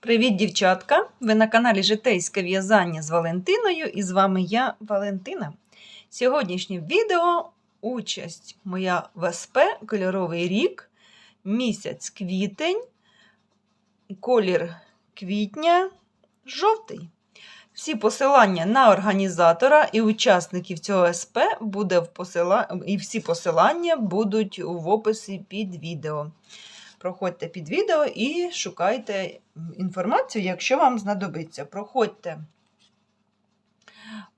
Привіт, дівчатка! Ви на каналі Житейське в'язання з Валентиною і з вами я, Валентина. Сьогоднішнє відео участь моя в СП Кольоровий рік, місяць квітень, колір квітня жовтий. Всі посилання на організатора і учасників цього СП буде в посила... і всі посилання будуть в описі під відео. Проходьте під відео і шукайте інформацію, якщо вам знадобиться. Проходьте.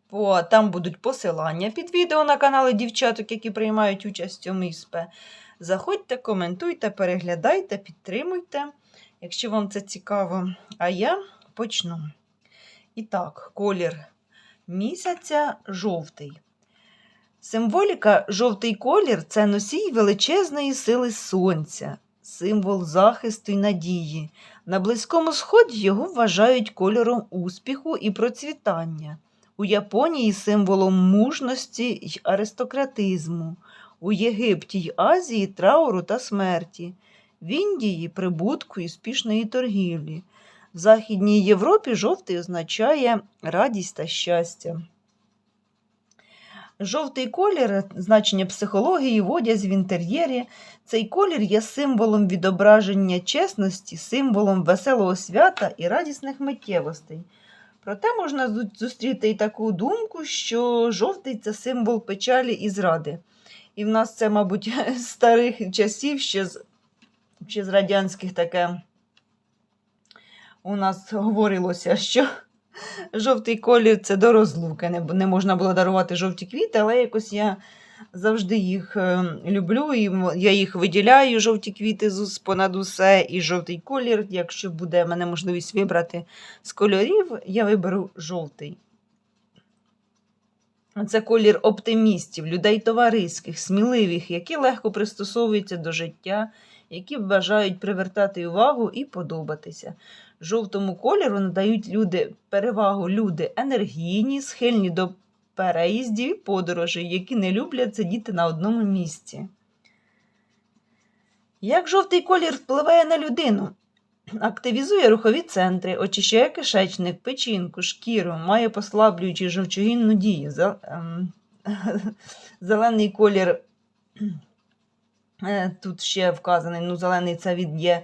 По, там будуть посилання під відео на канали дівчаток, які приймають участь у ІСП. Заходьте, коментуйте, переглядайте, підтримуйте, якщо вам це цікаво. А я почну. І так, колір місяця жовтий. Символіка жовтий колір це носій величезної сили сонця, символ захисту й надії. На Близькому Сході його вважають кольором успіху і процвітання. У Японії символом мужності й аристократизму, у Єгипті й Азії трауру та смерті, в Індії прибутку і успішної торгівлі. В Західній Європі жовтий означає радість та щастя. Жовтий колір значення психології в одязі в інтер'єрі. Цей колір є символом відображення чесності, символом веселого свята і радісних миттєвостей. Проте можна зустріти і таку думку, що жовтий це символ печалі і зради. І в нас це, мабуть, з старих часів, ще з, ще з радянських таке у нас говорилося, що жовтий колір це до розлуки. Не, не можна було дарувати жовті квіти, але якось я завжди їх е, люблю, і я їх виділяю, жовті квіти з понад усе, і жовтий колір. Якщо буде мене можливість вибрати з кольорів, я виберу жовтий. Це колір оптимістів, людей товариських, сміливих, які легко пристосовуються до життя, які бажають привертати увагу і подобатися. Жовтому кольору надають люди перевагу люди енергійні, схильні до переїздів і подорожей, які не люблять сидіти на одному місці. Як жовтий колір впливає на людину? Активізує рухові центри, очищає кишечник, печінку, шкіру, має послаблюючи жовчогінну дію. Ем, Зелений колір е, тут ще вказаний, ну, зелений це від є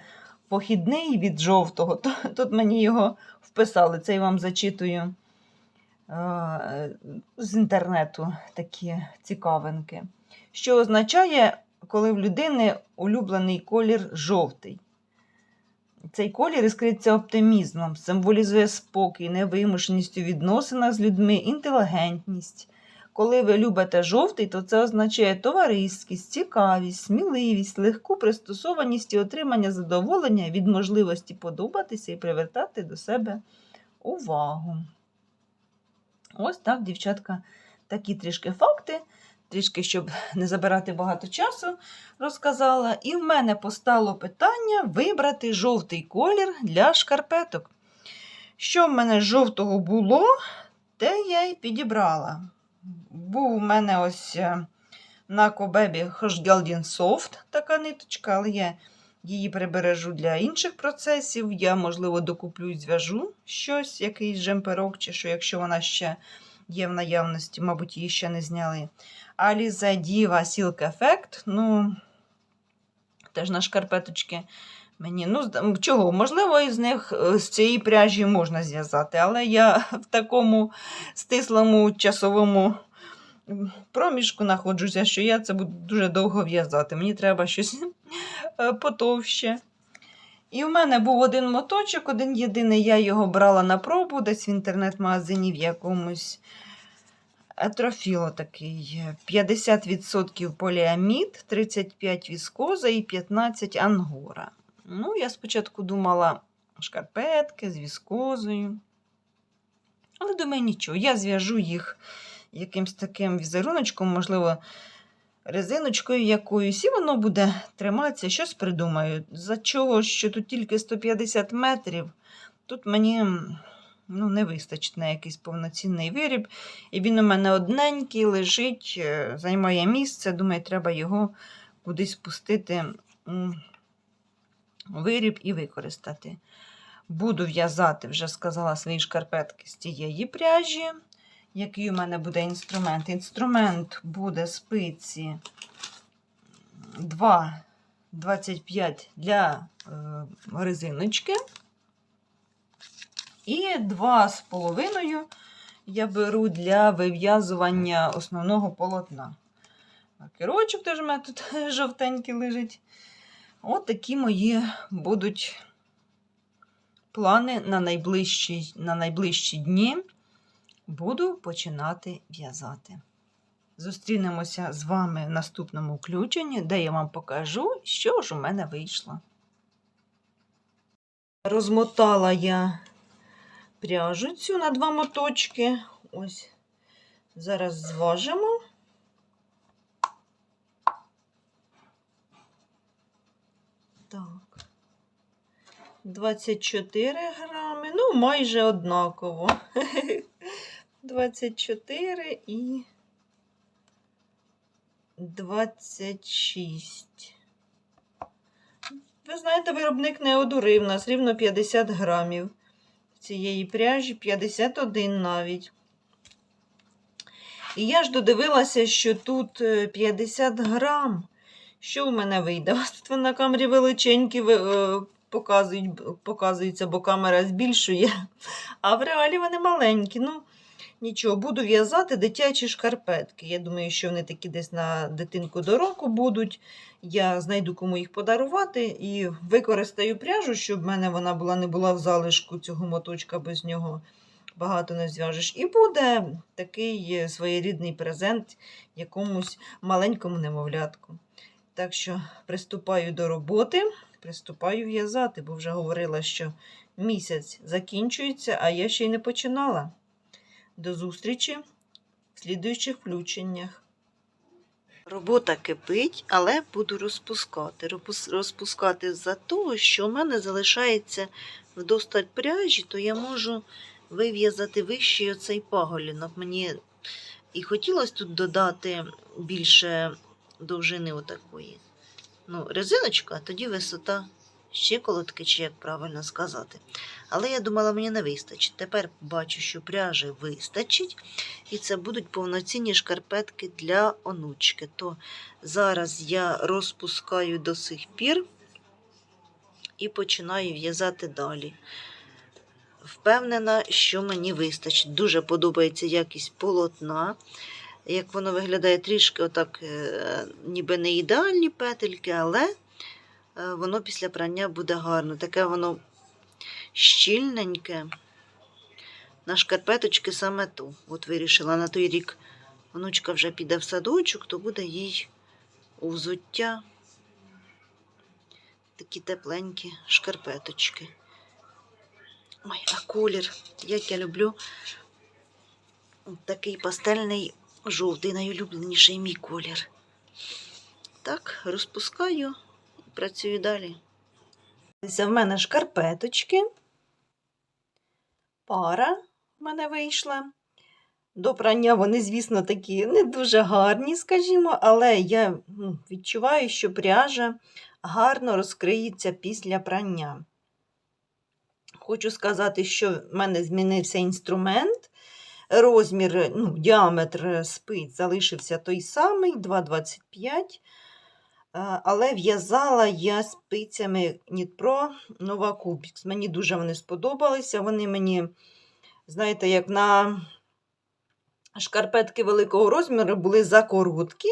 похідний від жовтого, то тут мені його вписали. Це я вам зачитую е, з інтернету такі цікавинки. Що означає, коли в людини улюблений колір жовтий? Цей колір іскриться оптимізмом, символізує спокій, невимушеність у відносинах з людьми, інтелігентність. Коли ви любите жовтий, то це означає товариськість, цікавість, сміливість, легку пристосованість і отримання задоволення від можливості подобатися і привертати до себе увагу. Ось так, дівчатка, такі трішки факти, трішки, щоб не забирати багато часу, розказала. І в мене постало питання вибрати жовтий колір для шкарпеток. Що в мене жовтого було, те я й підібрала. Був у мене ось е, на Кобебі Hochgeldin Soft така ниточка, але я її прибережу для інших процесів. Я, можливо, докуплю і зв'яжу щось, якийсь жемперок, чи що, якщо вона ще є в наявності, мабуть, її ще не зняли. Aliza Diva Silk Effect, ну, теж на шкарпеточки. Мені, ну, чого, можливо, із них е, з цієї пряжі можна зв'язати, але я в такому стислому часовому проміжку знаходжуся, що я це буду дуже довго в'язати. Мені треба щось е, потовще. І в мене був один моточок, один єдиний, я його брала на пробу, десь в інтернет-магазині в якомусь Атрофіло такий. 50% поліамід, 35% віскоза і 15 ангора. Ну, я спочатку думала шкарпетки з віскозою. Але думаю, нічого, я зв'яжу їх якимсь таким візеруночком, можливо, резиночкою якоюсь, і воно буде триматися, щось придумаю. За чого, що тут тільки 150 метрів, тут мені ну, не вистачить на якийсь повноцінний виріб. І він у мене одненький, лежить, е, займає місце. Думаю, треба його кудись пустити виріб і використати. Буду в'язати, вже сказала, свої шкарпетки з тієї пряжі. Який у мене буде інструмент? Інструмент буде спиці 2,25 для е, резиночки. І 2,5 я беру для вив'язування основного полотна. Керочок теж у мене тут жовтенький лежить. От такі мої будуть плани на найближчі, на найближчі дні. Буду починати в'язати. Зустрінемося з вами в наступному включенні, де я вам покажу, що ж у мене вийшло. Розмотала я пряжу цю на два моточки. Ось зараз зважимо. Так. 24 грами, ну, майже однаково. 24 і 26. Ви знаєте, виробник не одурив нас рівно 50 грамів цієї пряжі, 51 навіть. І я ж додивилася, що тут е, 50 грам. Що у мене вийде? Тут на камері величенькі е, показують, показуються, бо камера збільшує. А в реалі вони маленькі. Ну, нічого, буду в'язати дитячі шкарпетки. Я думаю, що вони такі десь на дитинку до року будуть. Я знайду кому їх подарувати і використаю пряжу, щоб в мене вона була не була в залишку цього моточка, без нього багато не зв'яжеш. І буде такий своєрідний презент якомусь маленькому немовлятку. Так що приступаю до роботи, приступаю в'язати, бо вже говорила, що місяць закінчується, а я ще й не починала. До зустрічі в слідуючих включеннях. Робота кипить, але буду розпускати. Розпускати за того, що в мене залишається вдосталь пряжі, то я можу вив'язати вищий оцей паголінок. Мені і хотілося тут додати більше довжини отакої. Ну, резиночка, а тоді висота щиколотки, чи як правильно сказати. Але я думала, мені не вистачить. Тепер бачу, що пряжі вистачить, і це будуть повноцінні шкарпетки для онучки. То зараз я розпускаю до сих пір і починаю в'язати далі. Впевнена, що мені вистачить. Дуже подобається якість полотна. Як воно виглядає трішки, отак, е, ніби не ідеальні петельки, але е, воно після прання буде гарно. Таке воно щільненьке. На шкарпеточки саме ту. От вирішила на той рік онучка вже піде в садочок, то буде їй у взуття такі тепленькі шкарпеточки. Ой, а колір, як я люблю такий пастельний жовтий, найулюбленіший мій колір. Так, розпускаю і працюю далі. Це в мене шкарпеточки. Пара в мене вийшла. До прання вони, звісно, такі не дуже гарні, скажімо, але я ну, відчуваю, що пряжа гарно розкриється після прання. Хочу сказати, що в мене змінився інструмент. Розмір, ну, діаметр спиць залишився той самий 2,25. Е, Але в'язала я спицями Нітпро Nova Cubics. Мені дуже вони сподобалися. Вони мені, знаєте, як на шкарпетки великого розміру були закороткі,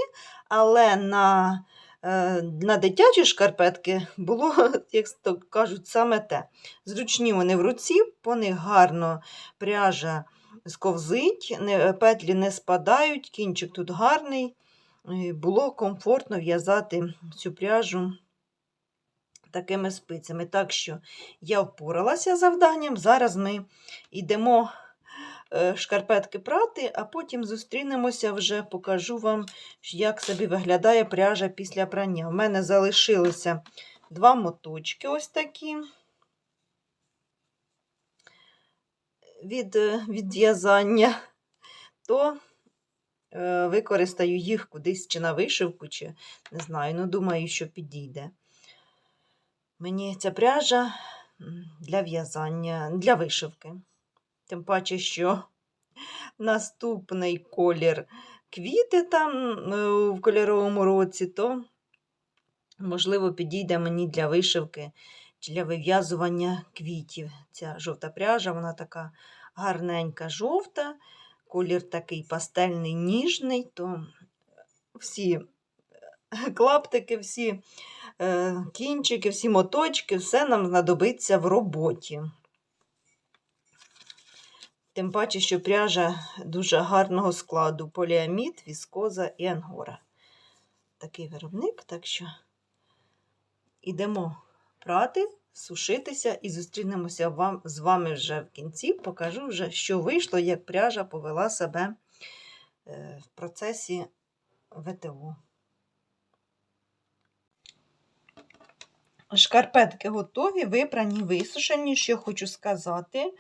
але на, е, на дитячі шкарпетки було, як кажуть, саме те. Зручні вони в руці, по них гарно пряжа сковзить, не, петлі не спадають, кінчик тут гарний. Було комфортно в'язати цю пряжу такими спицями. Так що я впоралася з завданням. Зараз ми йдемо е, шкарпетки прати, а потім зустрінемося вже, покажу вам, як собі виглядає пряжа після прання. У мене залишилося два моточки ось такі. Від, е, від в'язання, то е, використаю їх кудись чи на вишивку, чи не знаю, ну думаю, що підійде. Мені ця пряжа для в'язання, для вишивки. Тим паче, що наступний колір квіти там е, в кольоровому році, то, можливо, підійде мені для вишивки для вив'язування квітів. Ця жовта пряжа, вона така гарненька жовта, колір такий пастельний, ніжний, то всі е, клаптики, всі е, кінчики, всі моточки, все нам знадобиться в роботі. Тим паче, що пряжа дуже гарного складу: поліамід, віскоза і ангора. Такий виробник, так що ідемо прати, сушитися і зустрінемося вам, з вами вже в кінці. Покажу вже, що вийшло, як пряжа повела себе е, в процесі ВТО. Шкарпетки готові, випрані, висушені. Що хочу сказати,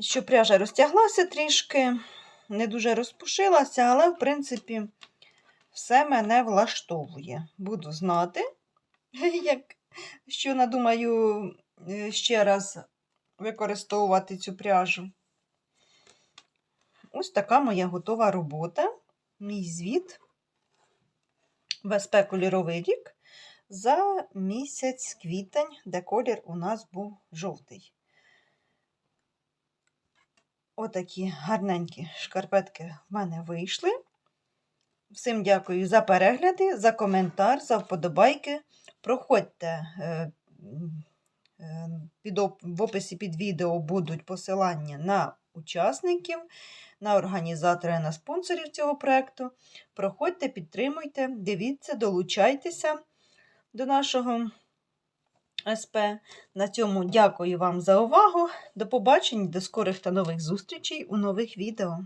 що пряжа розтяглася трішки, не дуже розпушилася, але, в принципі, все мене влаштовує. Буду знати, як, що надумаю е, ще раз використовувати цю пряжу. Ось така моя готова робота. Мій звіт. ВСП кольоровий рік за місяць квітень, де колір у нас був жовтий. Отакі гарненькі шкарпетки в мене вийшли. Всім дякую за перегляди, за коментар, за вподобайки. Проходьте е, е, під в описі під відео будуть посилання на учасників, на організатора, на спонсорів цього проєкту. Проходьте, підтримуйте, дивіться, долучайтеся до нашого СП. На цьому дякую вам за увагу. До побачення, до скорих та нових зустрічей у нових відео.